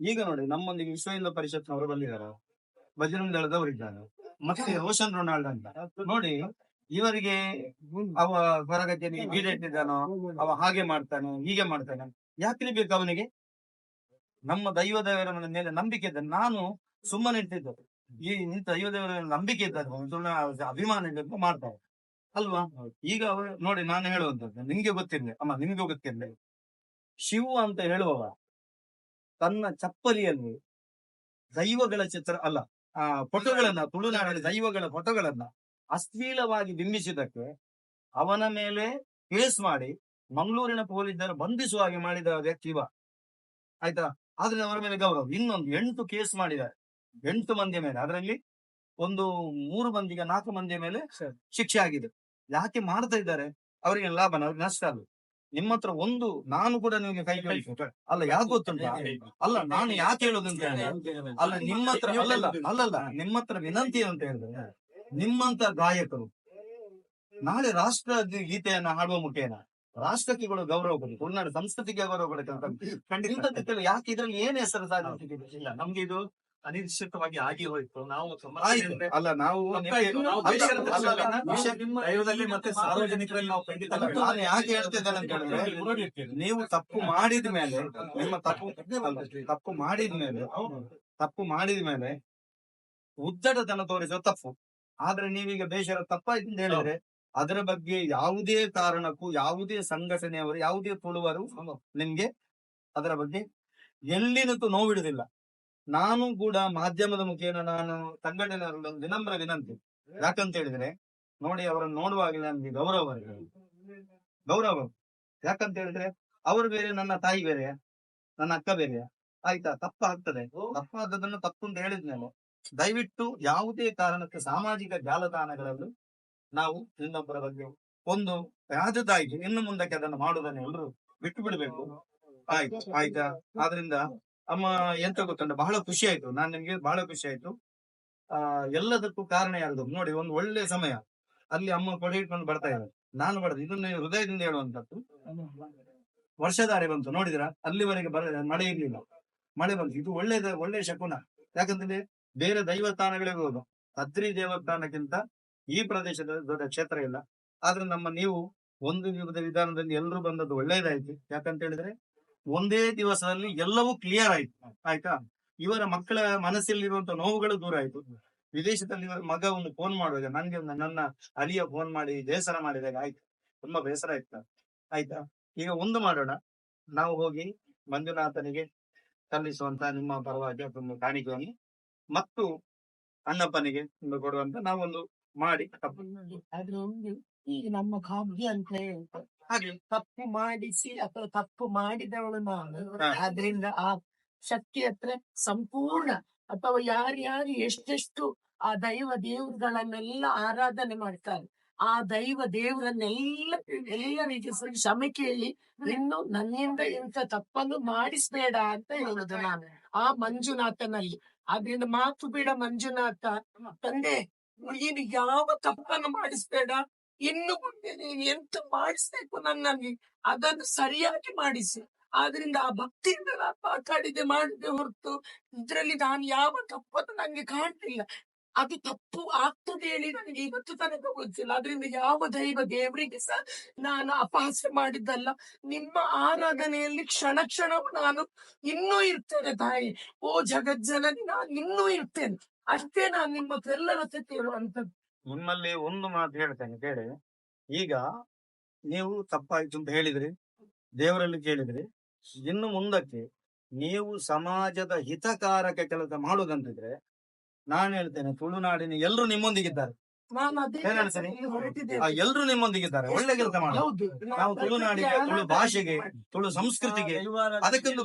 ಈಗ ನೋಡಿ ನಮ್ಮೊಂದಿಗೆ ವಿಶ್ವ ಹಿಂದೂ ಪರಿಷತ್ನವರು ಬಂದಿದ್ದಾರೆ. ಬಜರಂಗ್ ದಳದವರು ಇದ್ದಾರೆ. ಮತ್ತೆ ರೋಷನ್ ರೊನಾಲ್ಡ್ ಅಂತ. ನೋಡಿ ಇವರಿಗೆ ಅವ ಹೊರಗಕ್ಕೆ ಬೀಡಿಟ್ಟಿದ್ದಾನೋ ಅವ ಹಾಗೆ ಮಾಡ್ತಾನೆ ಹೀಗೆ ಮಾಡ್ತಾನೆ ಯಾಕೆ ಬೇಕು ಅವನಿಗೆ? ನಮ್ಮ ದೈವ ದೇವರ ಮೇಲೆ ನಂಬಿಕೆ ಇದ್ದ ನಾನು ಸುಮ್ಮನೆ ಇರ್ತಿದ್ದೆ. ಈ ಇಂಥ ದೈವ ದೇವರ ನಂಬಿಕೆ ಇದ್ದಾರೆ ಅಭಿಮಾನ ಇಲ್ಲದೆ ಮಾಡ್ತಾರೆ. ಅಲ್ವಾ? ಈಗ ಅವ ನೋಡಿ ನಾನು ಹೇಳುವಂತದ್ದು ನಿಮ್ಗೆ ಗೊತ್ತಿರ್ಲಿ ಅಮ್ಮ ನಿಮ್ಗೆ ಗೊತ್ತಿರ್ಲಿ. ಶಿವ ಅಂತ ಹೇಳುವವ ತನ್ನ ಚಪ್ಪಲಿಯಲ್ಲಿ ದೈವಗಳ ಚಿತ್ರ ಅಲ್ಲ ಆ ಫೋಟೋಗಳನ್ನ ತುಳುನಾಡಲ್ಲಿ ದೈವಗಳ ಫೋಟೋಗಳನ್ನ ಅಶ್ಲೀಲವಾಗಿ ಬಿಂಬಿಸಿದಕ್ಕೆ ಅವನ ಮೇಲೆ ಕೇಸ್ ಮಾಡಿ ಮಂಗಳೂರಿನ ಪೊಲೀಸರು ಬಂಧಿಸುವ ಹಾಗೆ ಮಾಡಿದ ವ್ಯಕ್ತಿ ಇವ. ಆಯ್ತಾ? ಆದ್ರೆ ಅವರ ಮೇಲೆ ಗೌರವ. ಇನ್ನೊಂದು ಎಂಟು ಕೇಸ್ ಮಾಡಿದ್ದಾರೆ. ಎಂಟು ಮಂದಿಯ ಮೇಲೆ. ಅದರಲ್ಲಿ ಒಂದು ಮೂರು ಮಂದಿಗೆ ನಾಲ್ಕು ಮಂದಿಯ ಮೇಲೆ ಶಿಕ್ಷೆ ಆಗಿದೆ. ಯಾಕೆ ಮಾಡ್ತಾ ಇದ್ದಾರೆ? ಅವರಿಗೆ ಲಾಭ ಅವ್ರಿಗೆ ನಷ್ಟ ಅಲ್ಲ ನಿಮ್ಮ ಹತ್ರ ಒಂದು ನಾನು ಕೂಡ ನಿಮಗೆ ಕೈ ಕಳಿಸ್ತೇನೆ ಅಲ್ಲ ಯಾಕೆ ಗೊತ್ತುಂಟ? ಅಲ್ಲ ನಾನು ಯಾಕೆ ಹೇಳೋದು ಅಂತ ಹೇಳಿದ್ರೆ ಅಲ್ಲ ನಿಮ್ಮ ಹತ್ರ ಅಲ್ಲಲ್ಲ ಅಲ್ಲಲ್ಲ ನಿಮ್ಮ ಹತ್ರ ವಿನಂತಿ ಅಂತ ಹೇಳಿದ್ರೆ ನಿಮ್ಮಂತ ಗಾಯಕರು ನಾಳೆ ರಾಷ್ಟ್ರ ಗೀತೆಯನ್ನ ಹಾಡುವ ಮುಖೇನ ರಾಷ್ಟ್ರಕ್ಕೆ ಕೂಡ ಗೌರವ ಕೊಡಿ ತುಳುನಾಡು ಸಂಸ್ಕೃತಿಗೆ ಗೌರವ ಕೊಡಕ್ಕೆ ಇಂಥದ್ದಕ್ಕೆಲ್ಲ ಯಾಕೆ ಇದ್ರಲ್ಲಿ ಏನ್ ಹೆಸರು ಸಾಧ್ಯ ಇಲ್ಲ ನಮ್ಗೆ ಇದು ಅನಿಶ್ಚಿತವಾಗಿ ಆಗಿ ಹೋಯ್ತು ನಾವು ಅಲ್ಲ ನಾವು ದೈವದಲ್ಲಿ ಮತ್ತೆ ಸಾರ್ವಜನಿಕರಲ್ಲಿ ನಾವು ಖಂಡಿತ ನಾನು ಯಾಕೆ ಹೇಳ್ತಿದ್ದೇನೆ ಅಂತ ಹೇಳಿದ್ರೆ ನೀವು ತಪ್ಪು ಮಾಡಿದ ಮೇಲೆ ನಿಮ್ಮ ತಪ್ಪು ತಪ್ಪು ಮಾಡಿದ ಮೇಲೆ ತಪ್ಪು ಮಾಡಿದ ಮೇಲೆ ಉದ್ದಟತನ ತೋರಿಸೋ ತಪ್ಪು. ಆದ್ರೆ ನೀವೀಗ ಬೇಷರ ತಪ್ಪಾಯ್ತು ಅಂತ ಹೇಳಿದ್ರೆ ಅದರ ಬಗ್ಗೆ ಯಾವುದೇ ಕಾರಣಕ್ಕೂ ಯಾವುದೇ ಸಂಘಟನೆಯವರು ಯಾವುದೇ ತುಳುವರು ನಿಮ್ಗೆ ಅದರ ಬಗ್ಗೆ ಎಲ್ಲಿನೂ ನೋವಿಡುದಿಲ್ಲ ನಾನು ಕೂಡ ಮಾಧ್ಯಮದ ಮುಖೇನ ನಾನು ಸಂಘಟನೆಯವರಲ್ಲಿ ಒಂದು ವಿನಮ್ರ ವಿನಂತಿ. ಯಾಕಂತ ಹೇಳಿದ್ರೆ ನೋಡಿ ಅವರನ್ನು ನೋಡುವಾಗಲೇ ನನ್ಗೆ ಗೌರವ. ಗೌರವ. ಯಾಕಂತ ಹೇಳಿದ್ರೆ ಅವರು ಬೇರೆ ನನ್ನ ತಾಯಿ ಬೇರೆ ನನ್ನ ಅಕ್ಕ ಬೇರೆ. ಆಯ್ತಾ? ತಪ್ಪಾಗ್ತದೆ. ತಪ್ಪಾದದನ್ನು ತಪ್ಪು ಅಂತ ಹೇಳಿದ್ಮೇಲೆ ದಯವಿಟ್ಟು ಯಾವುದೇ ಕಾರಣಕ್ಕೆ ಸಾಮಾಜಿಕ ಜಾಲತಾಣಗಳಲ್ಲೂ ನಾವು ಇನ್ನೊಬ್ಬರ ಬಗ್ಗೆ ಒಂದು ಯಾವ್ದಾಯ್ತು ಇನ್ನು ಮುಂದಕ್ಕೆ ಅದನ್ನು ಮಾಡುವುದನ್ನು ಎಲ್ಲರೂ ಬಿಟ್ಟು ಬಿಡಬೇಕು ಆಯ್ತು. ಆಯ್ತಾ? ಆದ್ರಿಂದ ಅಮ್ಮ ಎಂತ ಗೊತ್ತುಂಟ? ಬಹಳ ಖುಷಿ ಆಯ್ತು ನಾನ್ ನಿಮ್ಗೆ ಬಹಳ ಖುಷಿ ಆಯ್ತು ಆ, ಎಲ್ಲದಕ್ಕೂ ಕಾರಣ ಯಾರ್ದು? ನೋಡಿ, ಒಂದು ಒಳ್ಳೆ ಸಮಯ. ಅಲ್ಲಿ ಅಮ್ಮ ಕೊಡೆ ಇಟ್ಕೊಂಡು ಬರ್ತಾ ಇದ್ದಾರೆ. ನಾನು ಬರ್ದು ಇದನ್ನ ಹೃದಯದಿಂದ ಹೇಳುವಂತದ್ದು. ವರ್ಷಧಾರೆ ಬಂತು. ನೋಡಿದ್ರ ಅಲ್ಲಿವರೆಗೆ ಬರ, ಮಳೆ ಇರ್ಲಿಲ್ಲ. ಮಳೆ ಬಂತು. ಇದು ಒಳ್ಳೆದ, ಒಳ್ಳೆ ಶಕುನ. ಯಾಕಂದ್ರೆ ಬೇರೆ ದೈವಸ್ಥಾನಗಳಿಗೆ ಹೋದು. ಅದ್ರಿ ದೇವಸ್ಥಾನಕ್ಕಿಂತ ಈ ಪ್ರದೇಶದ ದೊಡ್ಡ ಕ್ಷೇತ್ರ ಇಲ್ಲ. ಆದ್ರೆ ನಮ್ಮ ನೀವು ಒಂದು ವಿಧದ ವಿಧಾನದಲ್ಲಿ ಎಲ್ಲರೂ ಬಂದದ್ದು ಒಳ್ಳೇದಾಯ್ತು. ಯಾಕಂತ ಹೇಳಿದ್ರೆ ಒಂದೇ ದಿವಸದಲ್ಲಿ ಎಲ್ಲವೂ ಕ್ಲಿಯರ್ ಆಯ್ತು. ಆಯ್ತಾ? ಇವರ ಮಕ್ಕಳ ಮನಸ್ಸಲ್ಲಿರುವಂತ ನೋವುಗಳು ದೂರ ಆಯ್ತು. ವಿದೇಶದಲ್ಲಿ ಮಗ ಒಂದು ಫೋನ್ ಮಾಡುವಾಗ ನನ್ಗೆ ನನ್ನ ಅಲಿಯ ಫೋನ್ ಮಾಡಿ, ಬೇಸರ ಮಾಡಿದಾಗ ಆಯ್ತು. ತುಂಬಾ ಬೇಸರ ಆಯ್ತು ಆಯ್ತಾ? ಈಗ ಒಂದು ಮಾಡೋಣ. ನಾವು ಹೋಗಿ ಮಂಜುನಾಥನಿಗೆ ಸಲ್ಲಿಸುವಂತ ನಿಮ್ಮ ಪರವಾಗಿ ಕಾಣಿಕೆಯನ್ನು ಮತ್ತು ಅಣ್ಣಪ್ಪನಿಗೆ ಕೊಡುವಂತ ನಾವೊಂದು ಮಾಡಿ. ಈಗ ನಮ್ಮ ಅಂತ ಹಾಗೆ ತಪ್ಪು ಮಾಡಿಸಿ ಅಥವಾ ತಪ್ಪು ಮಾಡಿದವಳು ನಾನು. ಆದ್ರಿಂದ ಆ ಶಕ್ತಿ ಹತ್ರ ಸಂಪೂರ್ಣ ಅಥವಾ ಯಾರ್ಯಾರು ಎಷ್ಟೆಷ್ಟು ಆ ದೈವ ದೇವರುಗಳನ್ನೆಲ್ಲ ಆರಾಧನೆ ಮಾಡ್ತಾರೆ ಆ ದೈವ ದೇವರನ್ನೆಲ್ಲ ಎಲ್ಲರಿಗೆ ಕ್ಷಮೆ ಕೇಳಿ ಇನ್ನು ನನ್ನಿಂದ ಇಂಥ ತಪ್ಪನ್ನು ಮಾಡಿಸ್ಬೇಡ ಅಂತ ಹೇಳುದು ನಾನು ಆ ಮಂಜುನಾಥನಲ್ಲಿ. ಆದ್ರಿಂದ ಮಾತು ಬಿಡ ಮಂಜುನಾಥ ತಂದೆ ನೀನು ಯಾವ ತಪ್ಪನ್ನು ಮಾಡಿಸ್ಬೇಡ. ಇನ್ನು ಮುಂದೆ ನೀವು ಎಂತ ಮಾಡಿಸ್ಬೇಕು ನನ್ನಲ್ಲಿ? ಅದನ್ನು ಸರಿಯಾಗಿ ಮಾಡಿಸಿ. ಆದ್ರಿಂದ ಆ ಭಕ್ತಿಯಿಂದ ನಾನು ಮಾತಾಡಿದೆ ಮಾಡಿದೆ ಹೊರತು. ಇದ್ರಲ್ಲಿ ನಾನು ಯಾವ ತಪ್ಪನ್ನು ನಂಗೆ ಕಾಣ್ತಿಲ್ಲ ಅದು ತಪ್ಪು ಆಗ್ತದೆ ಹೇಳಿ ನನಗೆ ಇವತ್ತು ತನಕ ಗೊತ್ತಿಲ್ಲ. ಅದರಿಂದ ಯಾವ ದೈವ ದೇವರಿಗೆ ಸಹ ನಾನು ಅಪಹಾಸ್ಯ ಮಾಡಿದ್ದಲ್ಲ. ನಿಮ್ಮ ಆರಾಧನೆಯಲ್ಲಿ ಕ್ಷಣ ಕ್ಷಣವೂ ನಾನು ಇನ್ನೂ ಇರ್ತೇನೆ ತಾಯಿ. ಓ ಜಗಜ್ಜನನಿ, ನಾನು ಇನ್ನೂ ಇರ್ತೇನೆ. ಅಷ್ಟೇ ನಾನು ನಿಮ್ಮ ಹತ್ರ ಕೇಳುವಂತದ್ದು ನಿಮ್ಮಲ್ಲಿ ಒಂದು ಮಾತು ಹೇಳ್ತೇನೆ, ಕೇಳಿ. ಈಗ ನೀವು ತಪ್ಪಾಯ್ತು ಅಂತ ಹೇಳಿದ್ರಿ, ದೇವರಲ್ಲಿ ಕೇಳಿದ್ರಿ. ಇನ್ನು ಮುಂದಕ್ಕೆ ನೀವು ಸಮಾಜದ ಹಿತಕಾರಕ ಕೆಲಸ ಮಾಡುವುದಂತಿದ್ರೆ ನಾನು ಹೇಳ್ತೇನೆ ತುಳುನಾಡಿನ ಎಲ್ಲರೂ ನಿಮ್ಮೊಂದಿಗಿದ್ದಾರೆ. ಎಲ್ಲರೂ ನಿಮ್ಮೊಂದಿಗಿದ್ದಾರೆ. ಒಳ್ಳೆ ಕೆಲಸ ಮಾಡಿ ಹೌದು. ನಾವು ತುಳುನಾಡಿಗೆ ತುಳು ಭಾಷೆಗೆ ತುಳು ಸಂಸ್ಕೃತಿಗೆ ಅದಕ್ಕೊಂದು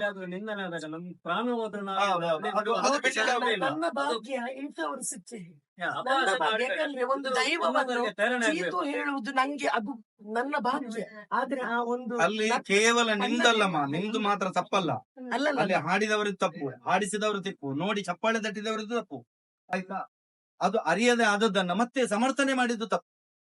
ಒಂದು ದೈವವನ್ನು ಹೇಳುವುದು ನಂಗೆ ಅದು ನನ್ನ ಭಾಗ್ಯ. ಆದ್ರೆ ಆ ಒಂದು ಅಲ್ಲಿ ಕೇವಲ ನಿಮ್ದಲ್ಲಮ್ಮ ನಿಮ್ದು ಮಾತ್ರ ತಪ್ಪಲ್ಲ. ಅಲ್ಲಲ್ಲ. ಅಲ್ಲಿ ಹಾಡಿದವರು ತಪ್ಪು. ಹಾಡಿಸಿದವರು ತಪ್ಪು. ನೋಡಿ ಚಪ್ಪಾಳೆ ತಟ್ಟಿದವರದ್ದು ತಪ್ಪು. ಆಯ್ತಾ? ಅದು ಅರಿಯದೆ ಆದದ್ದನ್ನ ಮತ್ತೆ ಸಮರ್ಥನೆ ಮಾಡಿದ್ದು ತಪ್ಪು.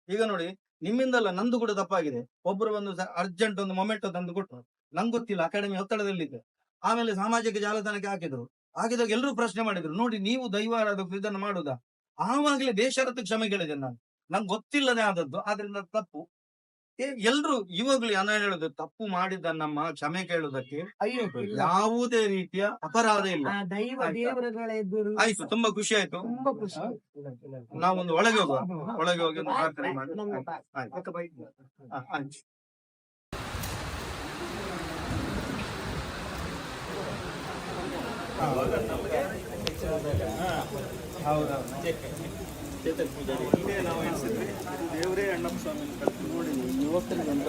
ಈಗ ನೋಡಿ, ನಿಮ್ಮಿಂದಲ್ಲ ನಂದು ಕೂಡ ತಪ್ಪಾಗಿದೆ. ಒಬ್ರು ಒಂದು ಅರ್ಜೆಂಟ್ ಒಂದು ಮೊಮೆಂಟ್ ತಂದು ಕೊಟ್ಟರು. ನಂಗೆ ಗೊತ್ತಿಲ್ಲ ಅಕಾಡೆಮಿ ಒತ್ತಡದಲ್ಲಿದ್ದೆ. ಆಮೇಲೆ ಸಾಮಾಜಿಕ ಜಾಲತಾಣಕ್ಕೆ ಹಾಕಿದ್ರು. ಹಾಕಿದಾಗ ಎಲ್ಲರೂ ಪ್ರಶ್ನೆ ಮಾಡಿದ್ರು, ನೋಡಿ, ನೀವು ದೈವಾರಾಧ ಇದನ್ನು ಮಾಡುದಾ? ಆವಾಗಲೇ ಬೇಷರತ್ತು ಕ್ಷಮೆ ಕೇಳಿದೆ ನಾನು. ನಂಗೆ ಗೊತ್ತಿಲ್ಲದೆ ಆದದ್ದು, ಆದ್ರಿಂದ ತಪ್ಪು. ಎಲ್ರು ಇವಾಗ್ಲೂ ಏನ ಹೇಳುದು ತಪ್ಪು ಮಾಡಿದ ನಮ್ಮ ಕ್ಷಮೆ ಕೇಳುದಕ್ಕೆ ಅಯ್ಯೋ ಯಾವುದೇ ರೀತಿಯ ಅಪರಾಧ ಇಲ್ಲ. ಆಯ್ತಾ? ತುಂಬಾ ಖುಷಿ ಆಯ್ತು. ತುಂಬಾ ಖುಷಿ. ನಾವೊಂದು ಒಳಗೆ ಹೋಗುವ ಒಳಗೆ ಹೋಗಿ ಒಂದು ಪ್ರಾರ್ಥನೆ ಮಾಡಿ. ಹೌದೌದು ಆಯ್ತು. ನಾವು ಎಣಿಸಿದ್ವಿ ಇದು ದೇವರೇ ಅಣ್ಣಪ್ಪ ಸ್ವಾಮಿ ಕಲ್ತು ನೋಡಿ ಯುವಕರಿಗೆ ಅಂತ.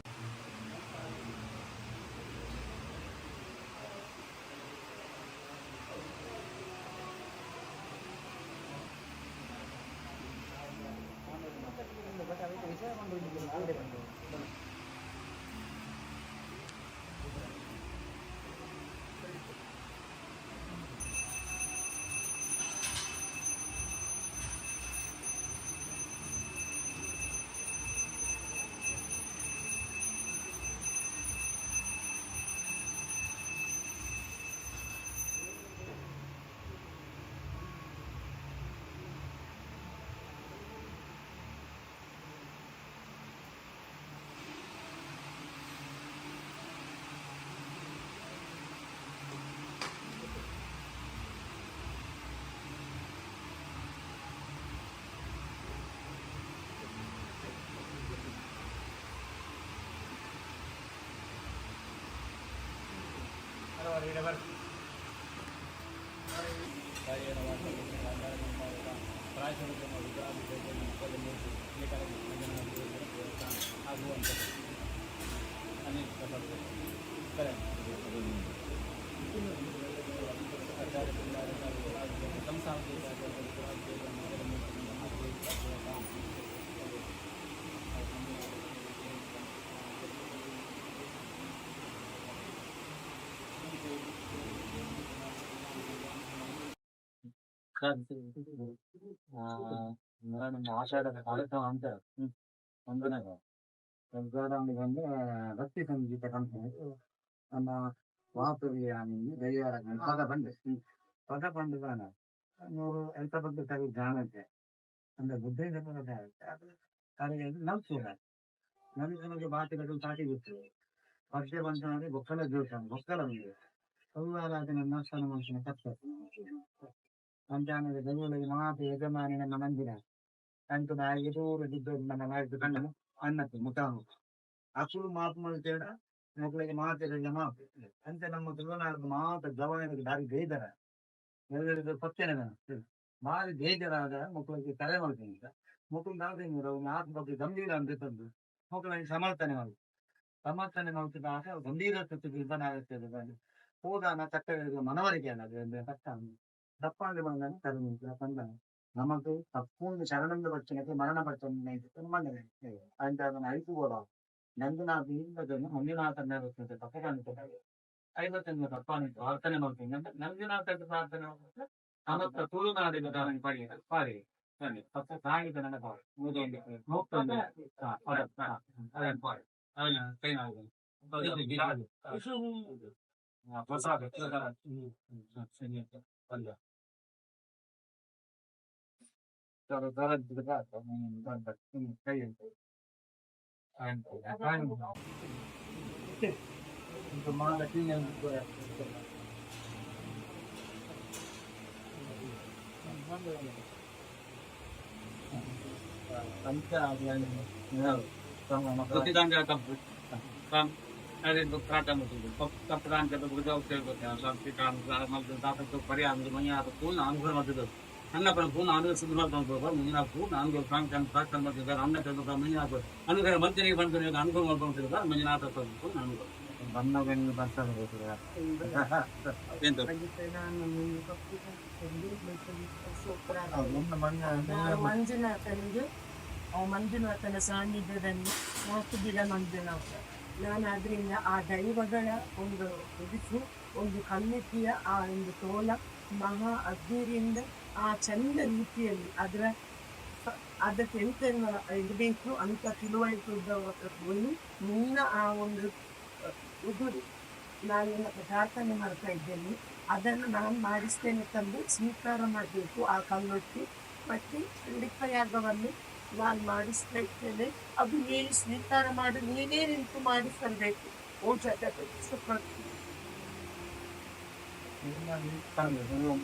ಆ, ಕವಿತೆ. ಆ, ಮಕ್ಕಳ ನಕ್ಷತ್ರ. ಆಷಾಢದ ಕಾರ್ಯಕ್ರಮ ಅಂತ ಒಂದನೇಗ ಉದ್ಘಾಟನೆಗೆ ಬಂದು ಭಕ್ತಿ ಸಂಗೀತ ಕಂಪನಿ ನಮ್ಮ ವಾಪುರಿಯ ದೈವಾರ ಪದ ಬಂದೆ ಪದ ಬಂದು ನಾನು ನೂರು ಎಂತ ಬಗ್ಗೆ ಸರಿ ಜಾಣತೆ ಅಂದ್ರೆ ಬುದ್ಧಿ ಪದ ಸೂರ ನಲ್ಸೂರ ನಮಗೆ ಮಾತುಗಳು ಸಾಟಿ ಬಿಟ್ಟು ಪದ್ಯ ಬಂತಂದ್ರೆ ಬೊಕ್ಕಲ ಜೋಟ ಬೊಕ್ಕಲ ಬಂದಿದೆ ಸೌರಾರಾಧನೆ ನಮಸ್ಕಾರ ಮನುಷ್ಯನ ಕಷ್ಟ ಪಂಚಾಂಗದ ದೈವಗಳಿಗೆ ಮಾತು ಯಜಮಾನಿ ಮಂದಿರ ಕಂಟು ನಾಯಿಗೆ ದೂರ ಬಿದ್ದು ನನ್ನ ನಾಯಿದ್ದು ಕಣ್ಣು ಅನ್ನತ್ತೆ ಮುಖಾಮು ಅಸುಲು ಮಾತು ಮಾಡ್ತೇಡ ಮಕ್ಕಳಿಗೆ ಮಾತಿರಲಿಲ್ಲ ಮಾತು. ಅಂತ ನಮ್ಮ ತುಳುನಾಡದ ಮಾತು ಗವನಿಗೆ ಭಾರಿ ಬೇಜಾರ. ಎಲ್ಲರಿಗೂ ಪತ್ತೆನೆ ಭಾರಿ ಬೇಜಾರಾದ ಮಕ್ಕಳಿಗೆ ತಲೆ ಮಾಡ್ತೀನಿ ಅಂತ. ಮಕ್ಕಳು ಅವ್ರು ಮಾತು ಬಗ್ಗೆ ಗಂಭೀರ ಅಂತ ತಂದು. ಮಕ್ಕಳಿಗೆ ಸಮರ್ಥನೆ ಮಾಡಿ ಸಮರ್ಥನೆ ಮಾಡ್ತಿದ್ದಾಗ ಗಂಭೀರ ಸ್ಥಿತಿಗೆ ಆಗುತ್ತದೆ ಹೋದಾನ ಚಕ್ಕ ಮನವರಿಕೆ ಅನ್ನೋದು ಕಷ್ಟ తప్పాది బంగాన్ని తరుణ్ పండుగ నమకు తక్కువ శరణంలో వచ్చినట్టు మరణ పడుతుంది మండలి అంటే అతను అయిపోవడం నందు నా దీనిలో మంజునాథన్ వచ్చినట్టు తప్పగా అనుకుంటాడు ಐವತ್ತೊಂದು ತಪ್ಪಾನಿ ಪ್ರಾರ್ಥನೆ ಮಾಡ್ತೀನಿ ಅಂದ್ರೆ ನಂಜುನಾಥದ್ದು ಪ್ರಾರ್ಥನೆ ಮಾಡಿದ್ರೆ ಸಮಸ್ತ ತುಳುನಾಡಿನ ದಾರನ್ನು ಪಡೆಯಿದ ಪಾರಿ ಬನ್ನಿ ಪಕ್ಕ ಸಾಯಿದ ನನ್ನ ಪಾರಿ ಮೂದೊಂದು ಮುಕ್ತೊಂದು ಅದನ್ನು ಪಾರಿ ಅದನ್ನು ಕೈ ನಾಡಿದ ಪ್ರಸಾದ ಪ್ರಸಾದ ಪಲ್ಯ ಹ್ಮ್, ಹ್ಮ್, ಸರಿ ಆಯ್ತು. ಬಂದ. ತರ ತರ ಗಿಡ ಅದು. ಹ್ಮ್, ಬಂದ. ಹ್ಮ್, ಕೈ ಆಯ್ತು. ಆಯ್ತು. ಆಯ್ತು. ಇದು ಮಾಡಕ್ಕೆ ಇನ್ನೊಂದು ಕೂಡ ಆಗ್ತದೆ. ಪಂಚ ಆದಿಯಾಗಿ ನಾವು ತಮ್ಮ ಮಕ್ಕಳ ಪ್ರತಿದಾಂಗ ಕಪ್ಪು ಕಾಮ್ ಅದೇ ಪ್ರಾಟ ಮುಗಿದು ಕಪ್ಪದಾಂಗ ಗುರುಜಾವ್ ಸೇರ್ಬೇಕು ಶಾಂತಿ ಕಾಮ್ ಮತ್ತು ದಾಪತ್ತು ಪರಿಹಾರ ಮನೆ ಆದ ಪೂರ್ಣ ಅನುಗ್ರಹ ಮಾಡಿದ್ದು ಅನ್ನ ಪರ ಪೂರ್ಣ ಅನುಗ್ರಹ ಸಿದ್ಧ ಮಾಡ್ಕೊಂಡು ಮುಂದಿನ ಪೂರ್ಣ ಅನುಗ್ರಹ ಪ್ರಾಂತ ಪ್ರಾರ್ಥನೆ ಮಾಡ್ತಿದ್ದಾರೆ ಅನ್ನ ಚಂದ್ರ ಮಂಜುನಾಥ ಅನುಗ್ರಹ ಮಂತ್ರಿಗೆ ಬಂದು ಅನುಗ್ರಹ ಮಾಡ್ಕೊಂಡಿದ್ದಾರೆ ಮಂಜುನಾಥ ಪೂರ್ಣ ಅನುಗ್ರಹ ಬಣ್ಣವನ್ನು ಬರ್ತಾರೆ ಗೊತ್ತಿಲ್ಲ. ಎಂತ ಅದಕ್ಕೆ ನಾನು ನಿಮ್ಗೆ ಗೊತ್ತಿದ್ದು ಸೂಪರ್ ಆಗಿ ಹೌದು, ಒಂದು ಮಣ್ಣು ನಾನು ಮಂಜುನಾಥನಿಗೆ ಆ ಮಂಜುನಾಥನ ಸಾನ್ನಿಧ್ಯದಲ್ಲಿ ನಾಲ್ಕು ದಿನ ಮಂಜುನಾಥ ನಾನು ಅದರಿಂದ ಆ ದೈವಗಳ ಒಂದು ಉದಿಸು ಒಂದು ಕಣ್ಣಿಟ್ಟಿಯ ಆ ಒಂದು ತೋಲ ಮಹಾ ಅದ್ದೂರಿಯಿಂದ ಆ ಚಂದ ರೀತಿಯಲ್ಲಿ ಅದರ ಅದಕ್ಕೆ ಎಂತ ಇರಬೇಕು ಅಂತ ತಿಳುವಳಿಕೆ ಇದ್ದವರ ಮುನ್ನ ಆ ಒಂದು ಉದುರು ನಾನು ನನ್ನ ಪ್ರಾರ್ಥನೆ ಮಾಡ್ತಾ ಇದ್ದೇನೆ. ಅದನ್ನು ನಾನು ಮಾಡಿಸ್ತೇನೆ ತಂದು ಸ್ವೀಕಾರ ಮಾಡಬೇಕು ಆ ಕಲ್ಲೊಟ್ಟಿ ಮತ್ತೆ ಲಿಪ್ಪಯಾಗವನ್ನು ನಾನು ಮಾಡಿಸ್ತಾ ಇದ್ದೇನೆ. ಅದು ನೀನು ಸ್ವೀಕಾರ ಮಾಡಿ, ನೀನೇ ನಿಂತು ಮಾಡಿಸಬೇಕು ಓ ಜಗತ್ತು ಸುಖ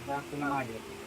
ಪ್ರಾರ್ಥನೆ ಮಾಡಿ.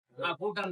ಪ್ರಾರ್ಥನೆ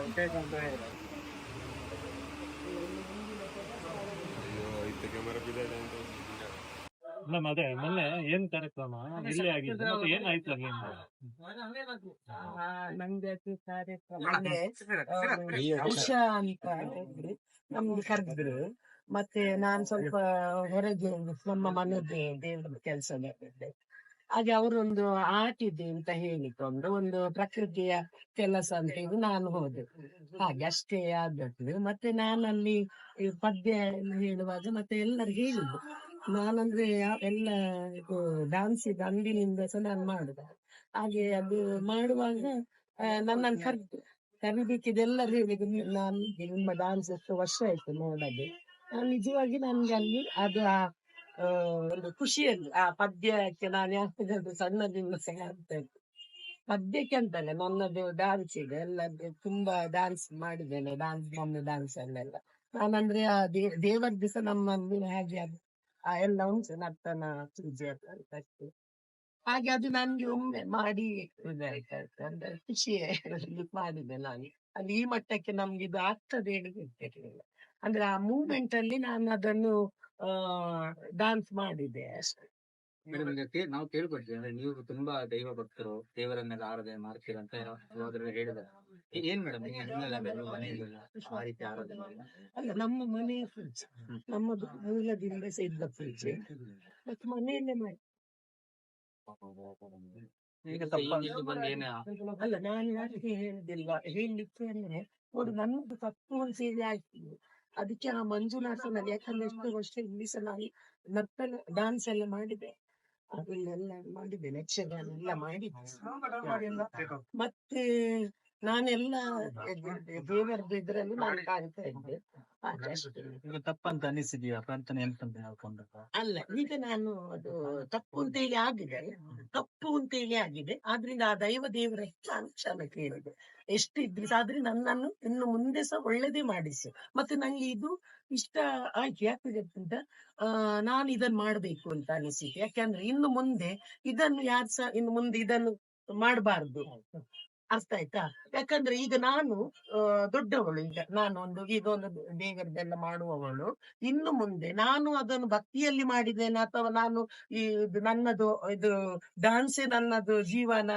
ವಿಶೇಷ ಅಂತ ಹೇಳಿದ್ರೆ ಇಲ್ಲ ಮತ್ತೆ ಮೊನ್ನೆ ಏನ್ ಕಾರ್ಯಕ್ರಮ ಇಲ್ಲೇ ಆಗಿದೆ ಮತ್ತೆ ಏನಾಯ್ತು ಅಲ್ಲಿ ಅಂತ? ನಂಗೆ ಅದು ಕಾರ್ಯಕ್ರಮಕ್ಕೆ, ಆ, ಉಷಾ ಅಂತ ಇದ್ರು. ನಮ್ಗೆ ಕರೆದ್ರು ಮತ್ತೆ ನಾನ್ ಸ್ವಲ್ಪ ಹೊರಗೆ ನಮ್ಮ ಮನೆಯದ್ದೇ ದೇವ್ರ ಕೆಲಸ ಮಾಡಿದ್ದೆ ಹಾಗೆ ಅವರೊಂದು ಆರ್ಟ್ ಇದೆ ಅಂತ ಹೇಳಿಕೊಂಡು ಒಂದು ಪ್ರಕೃತಿಯ ಕೆಲಸ ಅಂತ ಹೇಳಿ ನಾನು ಹೋದೆ. ಹಾಗೆ ಅಷ್ಟೇ ಆದದ್ದು. ಮತ್ತೆ ನಾನಲ್ಲಿ ಪದ್ಯ ಹೇಳುವಾಗ ಮತ್ತೆ ಎಲ್ಲರು ಹೇಳಿದ್ರು ನಾನಂದ್ರೆ ಎಲ್ಲ ಡಾನ್ಸ್ ಇದು ಅಂದಿನಿಂದ ಸಹ ನಾನು ಮಾಡುದ. ಹಾಗೆ ಅದು ಮಾಡುವಾಗ ನನ್ನನ್ನು ಕರೆದು ಕರಿಬೇಕಿದೆಲ್ಲರೂ ಹೇಳಿದ್ರು. ನಾನು ನಿಮ್ಮ ಡಾನ್ಸ್ ಎಷ್ಟು ವರ್ಷ ಆಯ್ತು ನೋಡದೆ. ನಿಜವಾಗಿ ನನ್ಗೆ ಅಲ್ಲಿ ಅದು ಒಂದು ಖುಷಿಯಲ್ಲಿ ಆ ಪದ್ಯಕ್ಕೆ ನಾನು ಯಾಕಂದ್ರೆ ಸಣ್ಣದಿಂದ ಸಹ ಪದ್ಯಕ್ಕೆ ಅಂತಲ್ಲ ನನ್ನದು ಡಾನ್ಸ್ ಇದೆ, ಎಲ್ಲ ತುಂಬಾ ಡಾನ್ಸ್ ಮಾಡಿದ್ದೇನೆ ಡಾನ್ಸ್ ನಮ್ಮ ಡಾನ್ಸ್ ಅಲ್ಲೆಲ್ಲ. ನಾನಂದ್ರೆ ಆ ದೇ- ದೇವರ ದಿವಸ ನಮ್ಮಲ್ಲಿ ಹಾಗೆ ಅದು. ಆ ಎಲ್ಲ ಉಂಟು, ನರ್ತನ ಪೂಜೆ ಅಂತ ಹಾಗೆ ಅದು ನನ್ಗೆ ಒಮ್ಮೆ ಮಾಡಿ ಅಂದ್ರೆ ಖುಷಿ ಮಾಡಿದೆ ನಾನು. ಅಲ್ಲಿ ಈ ಮಟ್ಟಕ್ಕೆ ನಮ್ಗೆ ಇದು ಆಗ್ತದೆ ಹೇಳಿ ಅಂದ್ರೆ ಆ ಮೂಮೆಂಟ್ ಅಲ್ಲಿ ನಾನು ಅದನ್ನು ಆ ಡಾನ್ಸ್ ಮಾಡಿದೆ ಅಷ್ಟೇ. ಮೇಡಮ್ ಈಗ ನಾವು ಕೇಳ್ಪಡ್ತೀವಿ ಅಂದ್ರೆ ನೀವು ತುಂಬಾ ದೈವ ಭಕ್ತರು ದೇವರನ್ನೆಲ್ಲ ಆರಾಧನೆ ಮಾಡ್ತೀರ ಅಂತ ಹೋದ್ರೆ ಹೇಳಿದ್ದಾರೆ ಏನ್ ಮೇಡಮ್ ಆ ರೀತಿ ಆರಾಧನೆ ಅಲ್ಲ ನಮ್ಮ ಮನೆಯ ಪೂಜೆ ನಮ್ಮದು ಮೂಲದಿಂದ ಸಿದ್ಧ ಫ್ರಿಜ್ ಮತ್ತೆ ಮನೆಯಲ್ಲೇ ಮಾಡಿ ಈಗ ಅಲ್ಲ ನಾನು ಯಾರಿಗೆ ಹೇಳಿದಿಲ್ಲ ಹೇಳಲಿಕ್ಕೆ ಅಂದ್ರೆ ನೋಡಿ ನನ್ನದು ತಪ್ಪು ಹೇಳಿ ಆಯ್ತು ಅದಕ್ಕೆ ಆ ನಾನು ಯಾಕಂದ್ರೆ ಎಷ್ಟು ವರ್ಷ ಸಹ ನಾನು ನರ್ತನ ಡಾನ್ಸ್ ಎಲ್ಲ ಮಾಡಿದೆ. ಅದನ್ನೆಲ್ಲ ಮಾಡಿದ್ದೇನೆ ಯಕ್ಷಗಾನ ಎಲ್ಲ ಮಾಡಿದ್ದೆ ಮತ್ತೆ ನಾನೆಲ್ಲ ದೇವರದ್ದು ಇದ್ರಲ್ಲಿ ನಾನು ಕಾಣ್ತಾ ಇದ್ದೆ. ಹಾಗೆ. ಈಗ ತಪ್ಪಂತ ಅನಿಸಿದೆಯಾ? ಪ್ರಾರ್ಥನೆ ಎಂತಂತ ಹೇಳ್ಕೊಂಡು ಅಲ್ಲ ಈಗ ನಾನು ಅದು ತಪ್ಪು ಅಂತ ಹೇಳಿ ಆಗಿದೆ. ತಪ್ಪು ಅಂತ ಹೇಳಿ ಆಗಿದೆ. ಆದ್ರಿಂದ ಆ ದೈವ ದೇವರ ನಾನು ಕ್ಷಮೆ ಕೇಳಿದೆ. ಎಷ್ಟು ಇದ್ರೆ ಆದ್ರೆ ನನ್ನನ್ನು ಇನ್ನು ಮುಂದೆ ಸಹ ಒಳ್ಳೇದೇ ಮಾಡಿಸು. ಮತ್ತೆ ನಂಗೆ ಇದು ಇಷ್ಟ ಆಯ್ತು. ಯಾಕೆ ಆ ನಾನು ಇದನ್ನ ಮಾಡ್ಬೇಕು ಅಂತ ಅನಿಸಿತು ಯಾಕಂದ್ರೆ ಇನ್ನು ಮುಂದೆ ಇದನ್ನು ಯಾರು ಸಹ ಇನ್ನು ಮುಂದೆ ಇದನ್ನು ಮಾಡಬಾರ್ದು. ಅರ್ಥ ಆಯ್ತಾ? ಯಾಕಂದ್ರೆ ಈಗ ನಾನು ದೊಡ್ಡವಳು ಈಗ. ನಾನು ಒಂದು ಈಗ ಒಂದು ದೇವರದೆಲ್ಲ ಮಾಡುವವಳು. ಇನ್ನು ಮುಂದೆ ನಾನು ಅದನ್ನು ಭಕ್ತಿಯಲ್ಲಿ ಮಾಡಿದ್ದೇನೆ ಅಥವಾ ನಾನು ಈ ನನ್ನದು, ಇದು ಡಾನ್ಸ್ ನನ್ನದು ಜೀವನ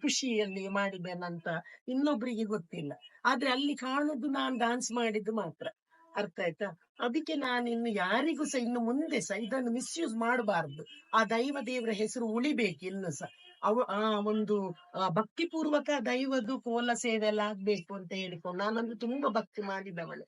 ಖುಷಿಯಲ್ಲಿ ಮಾಡಿದ್ದೇನಂತ ಇನ್ನೊಬ್ರಿಗೆ ಗೊತ್ತಿಲ್ಲ. ಆದ್ರೆ ಅಲ್ಲಿ ಕಾಣುದು ನಾನು ಡಾನ್ಸ್ ಮಾಡಿದ್ದು ಮಾತ್ರ. ಅರ್ಥ ಆಯ್ತಾ? ಅದಕ್ಕೆ ನಾನು ಇನ್ನು ಯಾರಿಗೂ ಸಹ, ಇನ್ನು ಮುಂದೆ ಸಹ ಇದನ್ನು ಮಿಸ್ಯೂಸ್ ಮಾಡಬಾರ್ದು. ಆ ದೈವ ದೇವರ ಹೆಸರು ಉಳಿಬೇಕು ಇನ್ನು ಸಹ ಅವ, ಆ, ಒಂದು ಭಕ್ತಿಪೂರ್ವಕ ದೈವದು ಕೋಲ ಸೇವೆ ಎಲ್ಲ ಆಗ್ಬೇಕು ಅಂತ ಹೇಳಿಕೊಂಡು ನಾನಂದ್ರೆ ತುಂಬಾ ಭಕ್ತಿ ಮಾಡಿದವಳು.